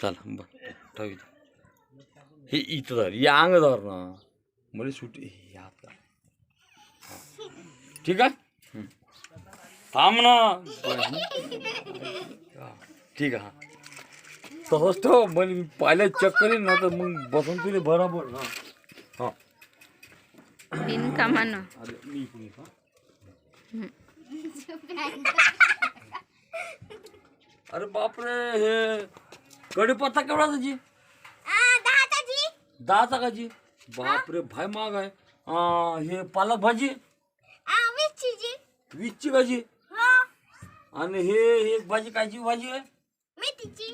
चला बर ठेव. हे इथं धर या अंग धर ना मला सुटी हात. हा. ठीक आहे हं. थांब ना हा, ठीक आहे हा तसंच ठेव मला मी पाहिलं चेक करीन ना तर मग बसून तुला बरोबर ना हा बिनकामानं अरे मी. अरे बापरे हे कढीपत्ता केवढा त्याची? दहाचा काची बापरे भाई महाग आहे. आ, हे पालक भाजी? वीसची भाजी? आणि हे हे एक भाजी कायची भाजी आहे?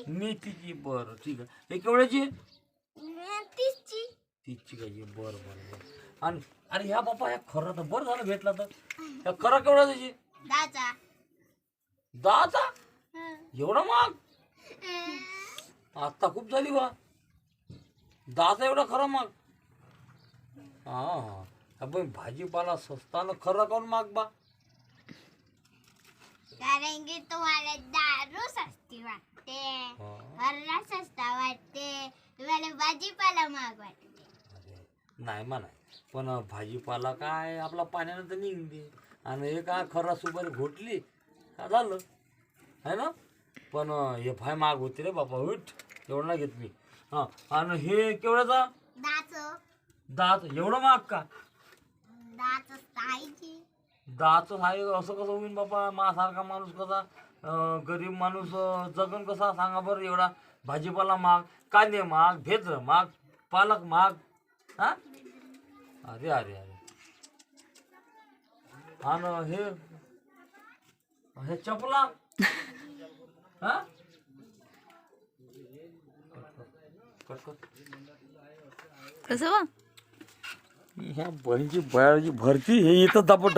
मेथीची. बरं ठीक आहे. हे केवढ्याची? तीसची. कायची बरं बरं बरं. आणि अरे ह्या बापा ह्या खरं तर बरं झालं भेटला तर. ह्या खरा केवढा त्याची? दहाचा. एवढा महाग? आता खूप झाली बा. दहाचा एवढा खरा माग. हा आपण भाजीपाला स्वस्तानं खरा काऊन माग बा? कारण की तुम्हाला दारू सस्ती वाटते. हरला सस्ता वाटते. तुम्हाला भाजीपाला महाग वाटते. अरे, नाही म्हणा पण भाजीपाला काय आपला पाण्यानं तर निघते. आणि हे काय खरा सुपारी घोटली. का झालं? है ना? पण हे भाय माग होते रे बापा उठ. एवढं नाही घेत मी हा आणि हे केवढ्याचा? दात एवढं माग का? दाच दहाचं आहे असं कसं होईन बाबा? माझ्यासारखा माणूस कसा? गरीब माणूस जगन कसा? सांगा बरं एवढा. भाजीपाला माग कांदे माग भेद्र माग पालक माग हा? अरे अरे अरे. आणि हे हे चपला? हा? कसं ह्या बहिणीची बयाची भरती हे इथं दापट